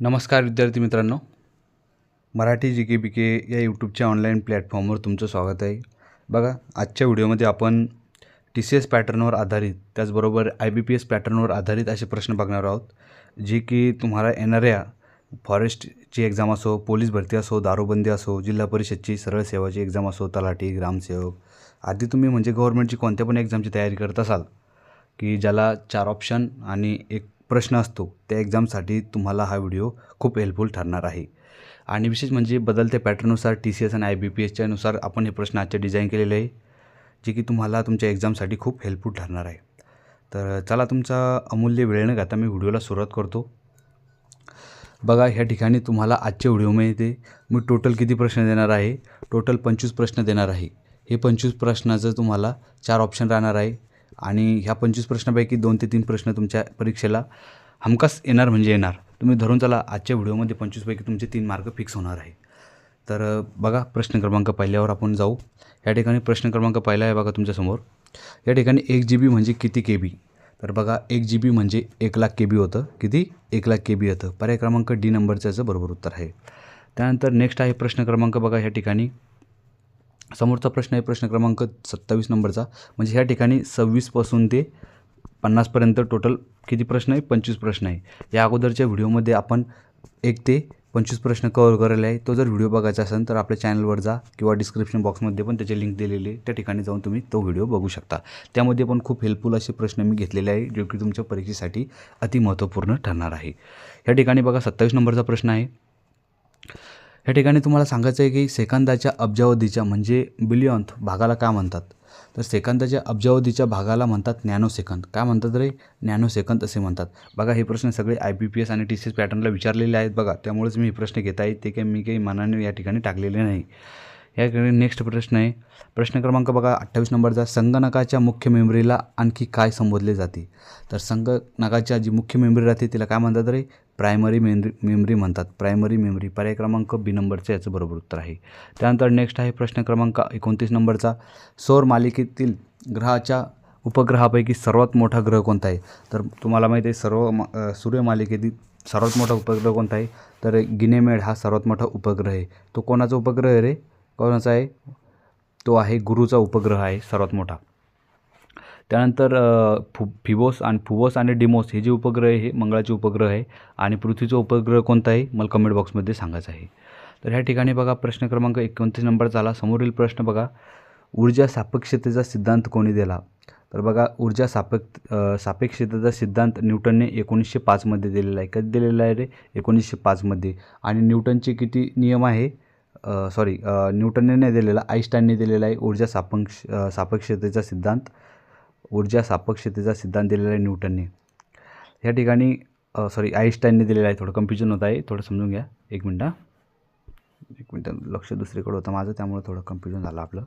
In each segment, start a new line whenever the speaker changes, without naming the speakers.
नमस्कार विद्यार्थी मित्रांनो. मराठी जी के बी के या यूट्यूबच्या ऑनलाईन प्लॅटफॉर्मवर तुमचं स्वागत आहे. बघा आजच्या व्हिडिओमध्ये आपण टी सी एस पॅटर्नवर आधारित त्याचबरोबर आय बी पी एस पॅटर्नवर आधारित असे प्रश्न बघणार आहोत. जे की तुम्हाला येणाऱ्या फॉरेस्टची एक्झाम असो पोलीस भरती असो दारूबंदी असो जिल्हा परिषदची सरळ सेवाची एक्झाम असो तलाठी ग्रामसेवक आधी तुम्ही म्हणजे गव्हर्नमेंटची कोणत्या पण एक्झामची तयारी करत असाल की ज्याला चार ऑप्शन आणि एक प्रश्न असतो. त्या एक्झामसाठी तुम्हाला हा व्हिडिओ खूप हेल्पफुल ठरणार आहे. आणि विशेष म्हणजे बदलत्या पॅटर्ननुसार टी सी एस आणि आय बी पी एसच्यानुसार आपण हे प्रश्न आजचे डिझाईन केलेले आहे जे की तुम्हाला तुमच्या एक्झामसाठी खूप हेल्पफुल ठरणार आहे. तर चला तुमचा अमूल्य वेळ न घाता मी व्हिडिओला सुरुवात करतो. बघा ह्या ठिकाणी तुम्हाला आजच्या व्हिडिओमध्ये मी टोटल किती प्रश्न देणार आहे? टोटल पंचवीस प्रश्न देणार आहे. हे पंचवीस प्रश्नाचं तुम्हाला चार ऑप्शन राहणार आहे. आणि ह्या पंचवीस प्रश्नापैकी दोन ते तीन प्रश्न तुमच्या परीक्षेला हमखास येणार म्हणजे येणार. तुम्ही धरून चला आजच्या व्हिडिओमध्ये पंचवीसपैकी तुमचे तीन मार्क फिक्स होणार आहे. तर बघा प्रश्न क्रमांक पहिल्यावर आपण जाऊ. या ठिकाणी प्रश्न क्रमांक पहिला आहे बघा तुमच्यासमोर. या ठिकाणी एक जी बी म्हणजे किती के बी तर बघा एक जी बी म्हणजे एक लाख के बी होतं. किती? एक लाख के बी होतं. पर्याय क्रमांक डी नंबरचं याचं बरोबर उत्तर आहे. त्यानंतर नेक्स्ट आहे प्रश्न क्रमांक बघा ह्या ठिकाणी. समोरचा प्रश्न आहे प्रश्न क्रमांक सत्तावीस नंबरचा. म्हणजे ह्या ठिकाणी सव्वीसपासून ते पन्नासपर्यंत टोटल किती प्रश्न आहे? पंचवीस प्रश्न आहे. या अगोदरच्या व्हिडिओमध्ये आपण एक ते पंचवीस प्रश्न कवर करायला आहे तो जर व्हिडिओ बघायचा असेल तर आपल्या चॅनलवर जा किंवा डिस्क्रिप्शन बॉक्समध्ये पण त्याचे लिंक दिलेले त्या ठिकाणी जाऊन तुम्ही तो व्हिडिओ बघू शकता. त्यामध्ये पण खूप हेल्पफुल असे प्रश्न मी घेतलेले आहे जो की तुमच्या परीक्षेसाठी अति महत्त्वपूर्ण ठरणार आहे. या ठिकाणी बघा सत्तावीस नंबरचा प्रश्न आहे. या ठिकाणी तुम्हाला सांगायचं आहे की सेकंदाच्या अब्जावधीच्या म्हणजे बिलियन्थ भागाला का म्हणतात? तर सेकंदाच्या अब्जावधीच्या भागाला म्हणतात नॅनो सेकंद काय म्हणतात रे? नॅनो सेकंद असे म्हणतात. बघा हे प्रश्न सगळे आय बी पी एस आणि टी सी एस पॅटर्नला विचारलेले आहेत बघा. त्यामुळेच मी हे प्रश्न घेत आहे. ते काही मी काही मनाने या ठिकाणी टाकलेले नाही. याकडे नेक्स्ट प्रश्न आहे. प्रश्न क्रमांक बघा अठ्ठावीस नंबरचा. संगणकाच्या मुख्य मेमरीला आणखी काय संबोधले जाते? तर संगणकाच्या जी मुख्य मेमरी राहते तिला काय म्हणतात रे? प्रायमरी मेमरी मेमरी म्हणतात. प्रायमरी मेमरी पर्याय क्रमांक बी नंबरचं याचं बरोबर उत्तर आहे. त्यानंतर नेक्स्ट आहे प्रश्न क्रमांक एकोणतीस नंबरचा. सौर मालिकेतील ग्रहाच्या उपग्रहापैकी सर्वात मोठा ग्रह कोणता आहे? तर तुम्हाला माहिती आहे सर्व मा सूर्यमालिकेतील सर्वात मोठा उपग्रह कोणता आहे? तर गिनेमेड हा सर्वात मोठा उपग्रह आहे. तो कोणाचा उपग्रह आहे रे? कोणाचा आहे तो आहे गुरुचा उपग्रह आहे सर्वात मोठा. त्यानंतर फु फिबोस आणि फुबोस आणि डिमोस हे जे उपग्रह आहे हे मंगळाचे उपग्रह आहे आणि पृथ्वीचा उपग्रह कोणता आहे मला कमेंट बॉक्समध्ये सांगायचं आहे. तर ह्या ठिकाणी बघा प्रश्न क्रमांक एकोणतीस नंबरचा आला समोरील प्रश्न बघा ऊर्जा सापेक्षतेचा सिद्धांत कोणी दिला? तर बघा ऊर्जा सापेक्ष सापेक्षतेचा सिद्धांत न्यूटनने एकोणीसशे पाचमध्ये दिलेला आहे. कधी दिलेला आहे रे? एकोणीसशे पाचमध्ये आणि न्यूटनचे किती नियम आहे? सॉरी न्यूटनने नाही दिलेला आईस्टाईनने दिलेला आहे ऊर्जा सापक्ष सापक्षतेचा सापेक्षतेचा सिद्धांत. ऊर्जा सापेक्षतेचा सिद्धांत दिलेला आहे न्यूटनने. या ठिकाणी सॉरी आईस्टाईनने दिलेला आहे. थोडं कन्फ्युजन होत आहे. थोडं समजून घ्या. एक मिनटं. एक मिनटं. लक्ष दुसरीकडे होतं माझं त्यामुळे थोडं कन्फ्युजन झालं आपलं.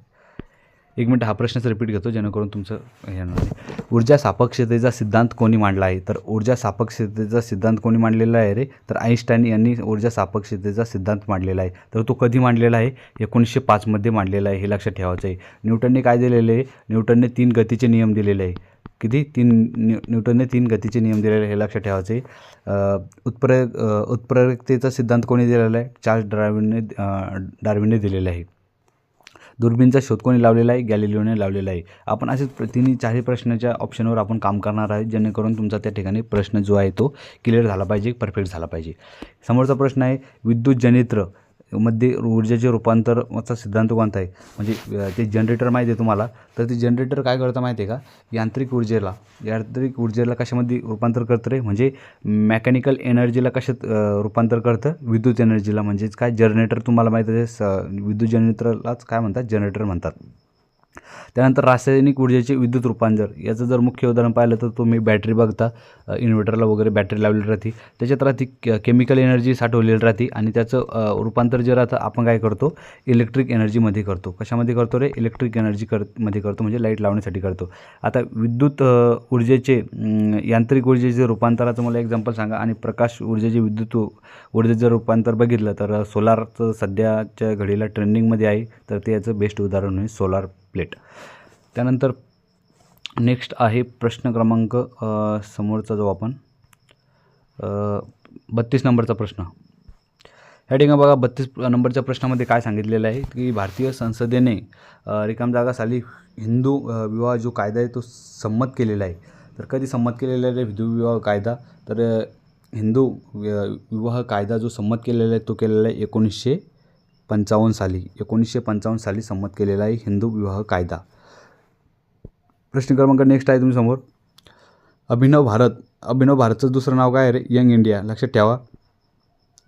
एक मिनटं हा प्रश्नच रिपीट घेतो जेणेकरून तुमचं हे नाही ऊर्जा सापेक्षतेचा सिद्धांत कोणी मांडला आहे तर ऊर्जा सापेक्षतेचा सिद्धांत कोणी मांडलेला आहे रे तर आईन्स्टाईन यांनी ऊर्जा सापेक्षतेचा सिद्धांत मांडलेला आहे तर तो कधी मांडलेला आहे एकोणीसशे पाचमध्ये मांडलेला आहे हे लक्षात ठेवायचं आहे न्यूटनने काय दिलेलं आहे न्यूटनने तीन गतीचे नियम दिलेले आहे किती तीन न्यू न्यूटनने तीन गतीचे नियम दिलेले हे लक्षात ठेवायचे आहे. उत्प्रेरक उत्प्रेरकतेचा सिद्धांत कोणी दिलेला आहे चार्ल्स डार्विनने डार्विनने दिलेला आहे दुर्बिणचा शोध कोणी लावलेला आहे? गॅलिलिओने लावलेला आहे. आपण असेच प्र- तिन्ही चारही प्रश्नाच्या ऑप्शनवर आपण काम करणार आहे जेणेकरून तुमचा त्या ठिकाणी प्रश्न जो आहे तो क्लिअर झाला पाहिजे परफेक्ट झाला पाहिजे. समोरचा प्रश्न आहे विद्युत जनित्र मध्ये ऊर्जेचे रूपांतरचा सिद्धांत कोणता आहे? म्हणजे ते जनरेटर माहिती आहे तुम्हाला. तर ते जनरेटर काय करतं माहिती आहे का? यांत्रिक ऊर्जेला यांत्रिक ऊर्जेला कशामध्ये रूपांतर करतं रे? म्हणजे मेकॅनिकल एनर्जीला कशात रूपांतर करतं? विद्युत एनर्जीला म्हणजेच काय? जनरेटर तुम्हाला माहीत आहे स विद्युत जनरेटरलाच काय म्हणतात? जनरेटर म्हणतात. त्यानंतर रासायनिक ऊर्जेचे विद्युत रूपांतर. याचं जर मुख्य उदाहरण पाहिलं तर तुम्ही बॅटरी बघता. इन्व्हर्टरला वगैरे बॅटरी लावलेली राहते. त्याच्यात राहते केमिकल एनर्जी साठवलेली राहते आणि त्याचं रूपांतर जे राहतं आपण काय करतो? इलेक्ट्रिक एनर्जीमध्ये करतो. कशामध्ये करतो रे? इलेक्ट्रिक एनर्जी कर मध्ये करतो. म्हणजे लाइट लावण्यासाठी करतो. आता विद्युत ऊर्जेचे यांत्रिक ऊर्जेचे रूपांतराचं मला एक्झाम्पल सांगा आणि प्रकाश ऊर्जेचे विद्युत ऊर्जेचं रूपांतर बघितलं तर सोलारचं सध्याच्या घडीला ट्रेंडिंगमध्ये आहे. तर ते याचं बेस्ट उदाहरण आहे सोलार प्लेट. त्यानंतर नेक्स्ट आहे प्रश्न क्रमांक समोरचा जो आपण. बत्तीस नंबरचा प्रश्न. ह्या ठिकाणी बघा बत्तीस नंबरच्या प्रश्नामध्ये काय सांगितलेलं आहे की भारतीय संसदेने रिकाम जागा साली हिंदू विवाह जो कायदा आहे तो संमत केलेला आहे. तर कधी संमत केलेला आहे हिंदू विवाह कायदा? तर हिंदू विवाह कायदा जो संमत केलेला आहे तो केलेला आहे एकोणीसशे पंचावन्न साली एकोणीसशे पंचावन्न साली संमत केलेला आहे हिंदू विवाह कायदा. प्रश्न क्रमांक नेक्स्ट आहे तुमच्यासमोर अभिनव भारत अभिनव भारतचं दुसरं नाव काय आहे रे? यंग इंडिया लक्षात ठेवा.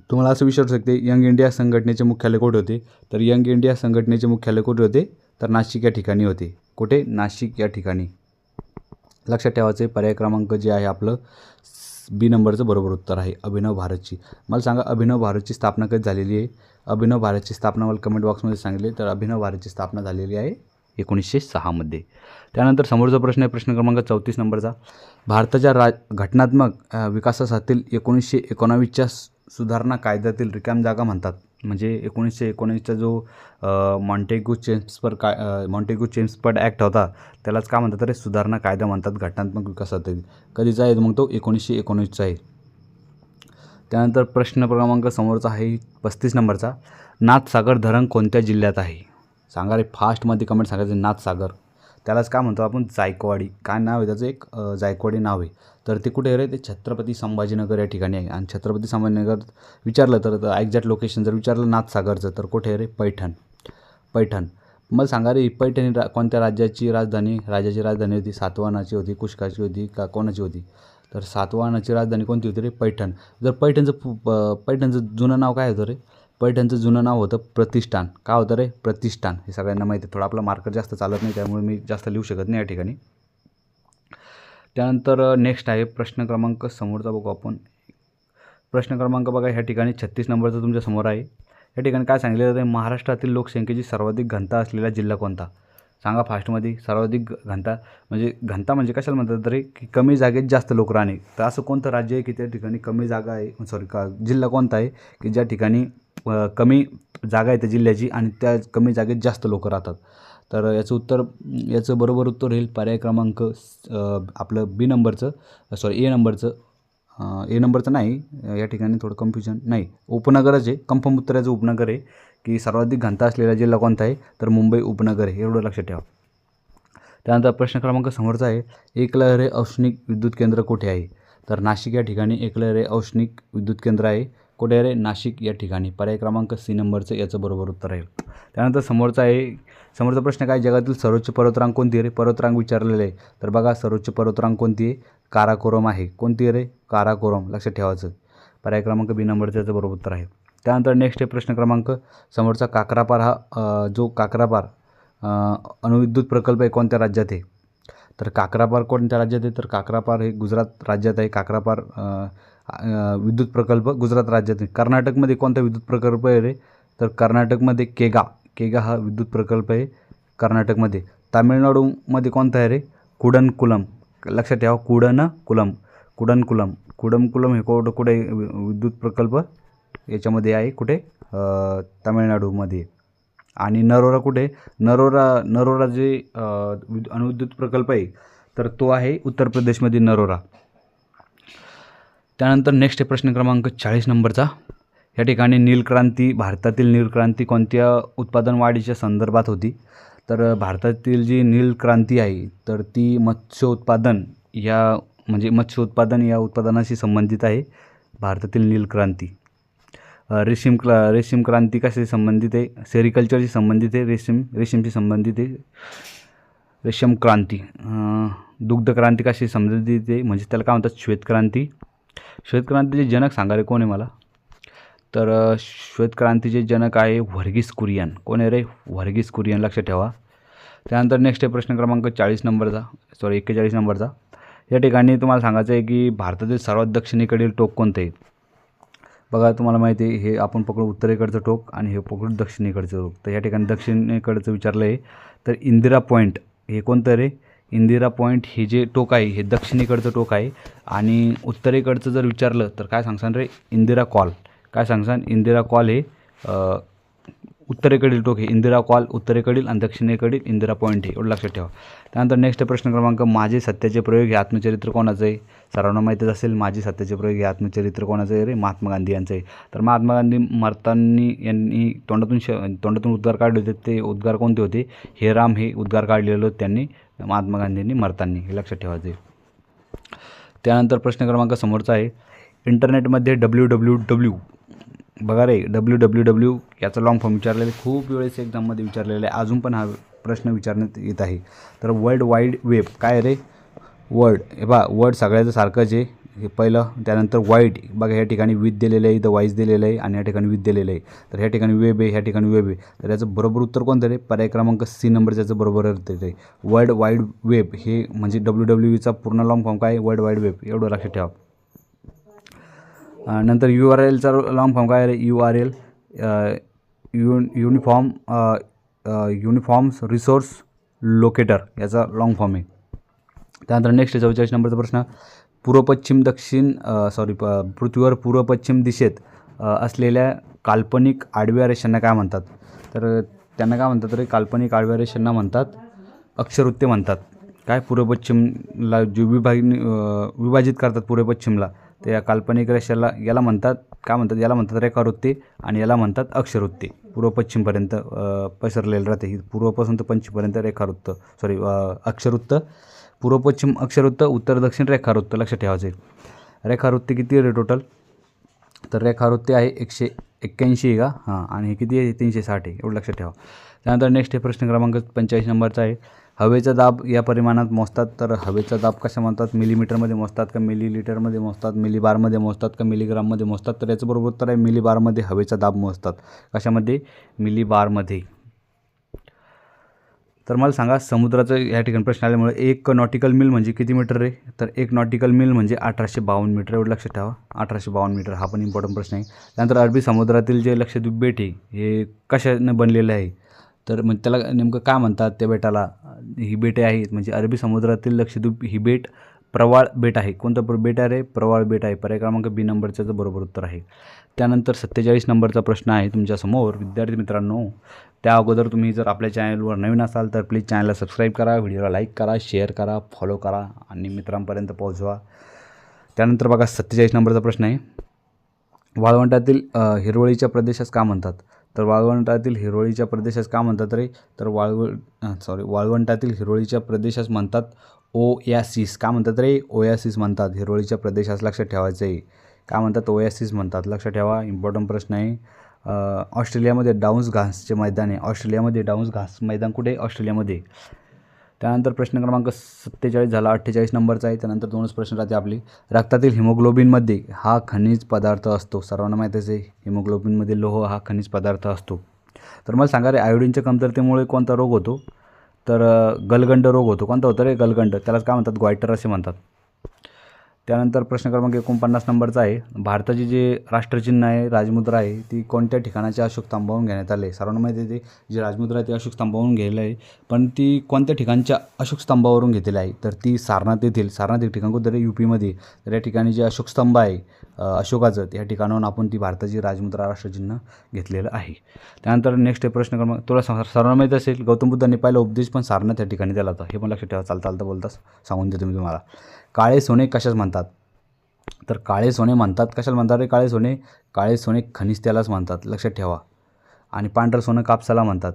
तुम्हाला असं विचारू शकते यंग इंडिया संघटनेचे मुख्यालय कुठे होते? तर यंग इंडिया संघटनेचे मुख्यालय कुठे होते? तर नाशिक या ठिकाणी होते. कुठे? नाशिक या ठिकाणी. लक्षात ठेवायचं पर्याय क्रमांक जे आहे आपलं बी नंबरचं बरोबर उत्तर आहे अभिनव भारतची. मला सांगा अभिनव भारतची स्थापना कधी झालेली आहे? अभिनव भारतची स्थापना मला कमेंट बॉक्समध्ये सांगितले तर अभिनव भारतची स्थापना झालेली आहे एकोणीसशे सहामध्ये त्यानंतर समोरचा प्रश्न आहे प्रश्न क्रमांक चौतीस नंबरचा. भारताच्या रा घटनात्मक विकासासाठी एकोणीसशे एकोणावीसच्या सुधारणा कायद्यातील रिकाम जागा म्हणतात. म्हणजे एकोणीसशे एकोणीसचा जो मॉन्टेगू चेम्सपर काय मॉन्टेगू चेम्सपर्ड ॲक्ट होता त्यालाच काय म्हणतात रे? सुधारणा कायदा म्हणतात घटनात्मक विकासातील कधीचा आहे मग तो एकोणीसशे एकोणीसचा आहे. त्यानंतर प्रश्न क्रमांक समोरचा आहे पस्तीस नंबरचा. नाथसागर धरण कोणत्या जिल्ह्यात आहे? सांगा रे फास्टमध्ये कमेंट सांगायचं नाथसागर. त्यालाच काय म्हणतो आपण? जायकवाडी. काय नाव आहे त्याचं एक? जायकवाडी नाव आहे. तर ते कुठे आहे रे? ते छत्रपती संभाजीनगर या ठिकाणी आहे. आणि छत्रपती संभाजीनगर विचारलं तर एक्झॅक्ट लोकेशन जर विचारलं नाथसागरचं तर कुठे आहे रे? पैठण. पैठण. मला सांगा रे पैठण ही रा कोणत्या राज्याची राजधानी? राज्याची राजधानी होती सातवाहनाची होती कुष्काची होती का कोणाची होती? तर सातवाहनाची राजधानी कोणती होती रे? पैठण. जर पैठणचं पु- प- पैठणचं जुनं नाव काय होतं रे? पैठणचं जुनं नाव होतं प्रतिष्ठान. का होतं रे? प्रतिष्ठान. हे सगळ्यांना माहिती आहे. थोडं आपला मार्कर जास्त चालत नाही त्यामुळे मी जास्त लिहू शकत नाही या ठिकाणी. त्यानंतर नेक्स्ट आहे प्रश्न क्रमांक समोरचा बघू आपण. प्रश्न क्रमांक बघा ह्या ठिकाणी छत्तीस नंबरचा तुमच्यासमोर आहे. या ठिकाणी काय सांगितलं जातं महाराष्ट्रातील लोकसंख्येची सर्वाधिक घनता असलेला जिल्हा कोणता? सांगा फास्टमध्ये सर्वाधिक घनता म्हणजे घनता म्हणजे कशाला म्हणतात तरी की कमी जागेत जास्त लोक राहणे. तर असं कोणतं राज्य आहे की त्या ठिकाणी कमी जागा आहे? सॉरी का जिल्हा कोणता आहे की ज्या ठिकाणी कमी जागा आहे त्या जिल्ह्याची आणि त्या कमी जागेत जास्त लोक राहतात? तर याचं उत्तर याचं बरोबर उत्तर येईल पर्याय क्रमांक आपलं बी नंबरचं सॉरी ए नंबरचं. ए नंबरचं नाही या ठिकाणी थोडं कन्फ्युजन नाही. उपनगरच आहे कन्फर्म उत्तर याचं उपनगर आहे. की सर्वाधिक घनता असलेला जिल्हा कोणता आहे? तर मुंबई उपनगर आहे. एवढं लक्षात ठेवा. त्यानंतर प्रश्न क्रमांक समोरचा आहे. एकलहरे औष्णिक विद्युत केंद्र कुठे आहे? तर नाशिक या ठिकाणी एकलहरे औष्णिक विद्युत केंद्र आहे. कुठे आहे रे? नाशिक या ठिकाणी. पर्याय क्रमांक सी नंबरचं याचं बरोबर उत्तर आहे. त्यानंतर समोरचा आहे. समोरचा प्रश्न काय? जगातील सर्वोच्च पर्वतरांग कोणती आहे रे? पर्वतरांग विचारलेलं आहे. तर बघा सर्वोच्च पर्वतरांग कोणती आहे? काराकोरम आहे. कोणती आहे रे? काराकोरम. लक्षात ठेवायचं. पर्याय क्रमांक बी नंबरचं याचं बरोबर उत्तर आहे. त्यानंतर नेक्स्ट आहे प्रश्न क्रमांक. समोरचा काकरापार हा जो काकरापार अणुविद्युत प्रकल्प आहे कोणत्या राज्यात आहे? तर काकरापार कोणत्या राज्यात आहे? तर काकरापार हे गुजरात राज्यात आहे. काकरापार विद्युत प्रकल्प गुजरात राज्यात आहे. कर्नाटकमध्ये कोणता विद्युत प्रकल्प आहे रे? तर कर्नाटकमध्ये केगा. केगा हा विद्युत प्रकल्प आहे कर्नाटकमध्ये. तामिळनाडूमध्ये कोणता आहे रे? कुडनकुलम. लक्षात ठेवा कुडनकुलम. कुडनकुलम. कुडनकुलम हे कोड कुठे वि- विद्युत प्रकल्प? याच्यामध्ये आहे कुठे? तामिळनाडूमध्ये. आणि नरोरा कुठे? नरोरा नरोरा जे विद- अणुविद्युत प्रकल्प आहे तर तो आहे उत्तर प्रदेशमध्ये नरोरा. त्यानंतर नेक्स्ट प्रश्न क्रमांक चाळीस नंबरचा. या ठिकाणी नीलक्रांती भारतातील नीलक्रांती कोणत्या उत्पादन वाढीच्या संदर्भात होती? तर भारतातील जी नीलक्रांती आहे तर ती मत्स्य उत्पादन या म्हणजे मत्स्य उत्पादन या उत्पादनाशी संबंधित आहे भारतातील नीलक्रांती. रेशीम क्रा रेशीम क्रांती कशी संबंधित आहे? सेरिकल्चरशी संबंधित आहे रेशीम रेशीमशी संबंधित आहे. रेशीम क्रांती दुग्ध क्रांती कशी संबंधित आहे? म्हणजे त्याला काय म्हणतात? श्वेतक्रांती श्वेतक्रांतीचे जनक सांगा रे कोण आहे मला? तर श्वेतक्रांतीचे जनक आहे व्हर्गीस कुरियन. कोण आहे रे? व्हर्गीस कुरियन लक्षात ठेवा. त्यानंतर नेक्स्ट आहे प्रश्न क्रमांक चाळीस नंबरचा. सॉरी एक्केचाळीस नंबरचा. या ठिकाणी तुम्हाला सांगायचं आहे की भारतातील सर्वात दक्षिणेकडील टोक कोणतं? आहे बघा तुम्हाला माहिती आहे हे आपण पकडू उत्तरेकडचं टोक आणि हे पकडू दक्षिणेकडचं टोक. तर या ठिकाणी दक्षिणेकडचं विचारलं आहे तर इंदिरा पॉईंट हे कोणतं रे? इंदिरा पॉईंट हे जे टोक आहे हे दक्षिणेकडचं टोक आहे आणि उत्तरेकडचं जर विचारलं तर काय सांगसान रे? इंदिरा कॉल. काय सांगसान? इंदिरा कॉल हे उत्तरेकडील टोक हे इंदिरा कॉल उत्तरेकडील आणि दक्षिणेकडील इंदिरा पॉईंट हे एवढं लक्षात ठेवा. त्यानंतर नेक्स्ट प्रश्न क्रमांक माझे सत्याचे प्रयोग हे आत्मचरित्र कोणाचं आहे? सर्वांना माहीतच असेल माझे सत्याचे प्रयोग हे आत्मचरित्र कोणाचं आहे रे? महात्मा गांधी यांचं आहे. तर महात्मा गांधी मरतांनी यांनी तोंडातून श तोंडातून उद्गार काढले होते. ते उद्गार कोणते होते? हे राम हे उद्गार काढलेले होते त्यांनी महात्मा गांधींनी मरतांनी. हे लक्षात ठेवायचं आहे त्यानंतर प्रश्न क्रमांक समोरचा आहे. इंटरनेटमध्ये डब्ल्यू डब्ल्यू डब्ल्यू बघा रे डब्ल्यू डब्ल्यू डब्ल्यू याचा लॉंग फॉर्म विचारलेलं आहे. खूप वेळेस एक्झाममध्ये विचारलेलं आहे. अजून पण हा प्रश्न विचारण्यात येत आहे. तर वर्ल्ड वाईड वेब काय रे? वर्ड हे बा वर्ड सगळ्याचं सारखंच आहे. हे पहिलं त्यानंतर वाईड बघा ह्या ठिकाणी विथ दिलेलं आहे इथं वाईज दिलेलं आहे आणि या ठिकाणी विथ दिलेलं आहे. तर ह्या ठिकाणी वेब आहे ह्या ठिकाणी वेब आहे. तर याचं बरोबर उत्तर कोणतं रे? पर्याय क्रमांक सी नंबर त्याचं बरोबर आहे वर्ल्ड वाईड वेब हे म्हणजे डब्ल्यू डब्ल्यू ईचा पूर्ण लॉंग फॉर्म काय? वर्ल्ड वाईड वेब एवढं लक्षात ठेवा. नंतर यू आर एलचा लॉंग फॉर्म काय आहे U R L U uniform uniforms resource locator याचा लॉंग फॉर्म आहे. त्यानंतर नेक्स्ट चौवेचाळीस नंबरचा प्रश्न. पूर्व पश्चिम दक्षिण सॉरी प पृथ्वीवर पूर्व पश्चिम दिशेत असलेल्या काल्पनिक आडव्या रेषांना काय म्हणतात? तर त्यांना काय म्हणतात तरी काल्पनिक आडव्या रेषांना म्हणतात अक्षरवृत्ते म्हणतात. काय? पूर्व पश्चिमला जो विभागणी विभाजित करतात पूर्व पश्चिमला त्या काल्पनिक रेषाला याला म्हणतात काय म्हणतात याला म्हणतात रेखावृत्ती आणि याला म्हणतात अक्षरवृत्ते. पूर्व पश्चिमपर्यंत पसरलेलं राहते. ही पूर्वपासून तर पश्चिमपर्यंत रेखावृत्त सॉरी अक्षरवृत्त. पूर्व पश्चिम अक्षरवृत्त उत्तर दक्षिण रेखावृत्त. लक्षात ठेवायचे रेखावृत्ती किती आहे रे टोटल तर रेखावृत्ती आहे एकशे एक्क्याऐंशी का? हां आणि हे किती आहे? तीनशे साठ आहे. एवढं लक्षात ठेवा. त्यानंतर नेक्स्ट आहे प्रश्न क्रमांक पंच्याऐंशी नंबरचा आहे. हवेचा दाब या परिमाणात मोजतात तर हवेचा दाब कशा म्हणतात? मिलीमीटरमध्ये मोजतात का मिलीलिटरमध्ये मोजतात? मिलीबारमध्ये मोजतात का मिलीग्राममध्ये मोजतात? तर याचं बरोबर उत्तर आहे मिलीबारमध्ये हवेचा दाब मोजतात. कशामध्ये? मिली बारमध्ये तर मला सांगा समुद्राचं या ठिकाणी प्रश्न आल्यामुळे एक नॉटिकल मिल म्हणजे किती मीटर रे? तर एक नॉटिकल मिल म्हणजे अठराशे बावन्न मीटर. एवढं लक्षात ठेवा. अठराशे बावन्न मीटर हा पण इम्पॉर्टंट प्रश्न आहे. त्यानंतर अरबी समुद्रातील जे लक्षद्वीप बेट आहे हे कशाने बनलेलं आहे? तर म्हणजे त्याला नेमकं का म्हणतात त्या बेटाला? ही बेटे आहेत म्हणजे अरबी समुद्रातील लक्षद्वीप ही बेट प्रवाळ बेट आहे. कोणतं प्र- बेट आहे रे? प्रवाळ बेट आहे. पर्याय क्रमांक बी नंबरचं बरोबर उत्तर आहे. त्यानंतर सत्तेचाळीस नंबरचा प्रश्न आहे तुमच्यासमोर. विद्यार्थी मित्रांनो त्या अगोदर तुम्ही जर आपल्या चॅनलवर नवीन असाल तर प्लीज चॅनलला सबस्क्राईब करा व्हिडिओला लाईक करा शेअर करा फॉलो करा आणि मित्रांपर्यंत पोहोचवा. त्यानंतर बघा सत्तेचाळीस नंबरचा प्रश्न आहे. वाळवंटातील हिरवळीच्या प्रदेशास का म्हणतात? तर वाळवंटातील हिरोळीच्या प्रदेशास का म्हणतात रे? तर वाळव सॉरी वाळवंटातील हिरोळीच्या प्रदेशास म्हणतात ओयासिस. का म्हणतात रे? ओयासिस म्हणतात. हिरोळीच्या प्रदेशास लक्षात ठेवायचं आहे काय म्हणतात ओयासिस म्हणतात? लक्षात ठेवा इम्पॉर्टंट प्रश्न आहे. ऑस्ट्रेलियामध्ये डाऊन्स घासचे मैदान आहे. ऑस्ट्रेलियामध्ये डाऊन्स घास मैदान कुठे ऑस्ट्रेलियामध्ये. त्यानंतर प्रश्न क्रमांक सत्तेचाळीस झाला अठ्ठेचाळीस नंबरचा आहे. त्यानंतर दोनच प्रश्न राहते आपली. रक्तातील हिमोग्लोबिनमध्ये हा खनिज पदार्थ असतो. सर्वांना माहीतच आहे हिमोग्लोबिनमध्ये लोह हा खनिज पदार्थ असतो. तर मला सांगा रे आयोडीनच्या कमतरतेमुळे कोणता रोग होतो? तर गलगंड रोग होतो. कोणता होतं रे गलगंड? त्यालाच काय म्हणतात? ग्वायटर असे म्हणतात. त्यानंतर प्रश्न क्रमांक एकोणपन्नास नंबरचा आहे. भारताची जे राष्ट्रचिन्ह आहे राजमुद्रा आहे ती कोणत्या ठिकाणाच्या अशोक थांबवून घेण्यात आले? सर्वांना माहिती आहे ते जी राजमुद्रा आहे ती अशोक स्तंभावरून घ्यायला आहे. पण ती कोणत्या ठिकाणच्या अशोक स्तंभावरून घेतलेली आहे? तर ती सारनाथ येथील सारनाथ एक ठिकाण कोणतं यू पीमध्ये तर या ठिकाणी जे अशोक स्तंभ आहे अशोकाचं त्या ठिकाणाहून आपण ती भारताची राजमुद्रा राष्ट्रचिन्ह घेतलेलं आहे. त्यानंतर नेक्स्ट प्रश्न क्रमांक तुला सर्वांना माहीत असेल गौतम बुद्धांनी पाहिला उपदेश पण सारनाथ या ठिकाणी दिला होता. हे पण लक्षात ठेवा चालता चालता बोलता सांगून देतो मी तुम्हाला. काळे सोने कशाच म्हणतात? तर काळे सोने म्हणतात कशाला म्हणतात रे काळे सोने? काळे सोने खनिज त्यालाच म्हणतात लक्षात ठेवा. आणि पांढरं सोनं कापसाला म्हणतात.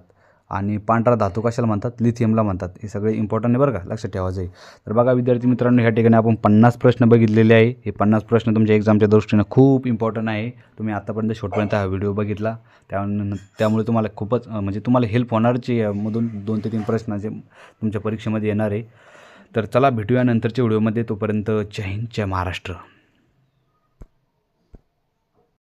आणि पांढरा धातू कशाला म्हणतात? लिथियमला म्हणतात. हे सगळे इम्पॉर्टंट आहे बरं का? लक्षात ठेवायचं आहे तर बघा विद्यार्थी मित्रांनो ह्या ठिकाणी आपण पन्नास प्रश्न बघितलेले आहे. हे पन्नास प्रश्न तुमच्या एक्झामच्या दृष्टीनं खूप इम्पॉर्टंट आहे. तुम्ही आतापर्यंत शेवटपर्यंत हा व्हिडिओ बघितला. त्या त्यामुळे तुम्हाला खूपच म्हणजे तुम्हाला हेल्प होणारचे यामधून दोन ते तीन प्रश्न जे तुमच्या परीक्षेमध्ये येणार आहे. तर चला भेटूया नंतरच्या व्हिडिओमध्ये. तोपर्यंत जय हिंद जय महाराष्ट्र.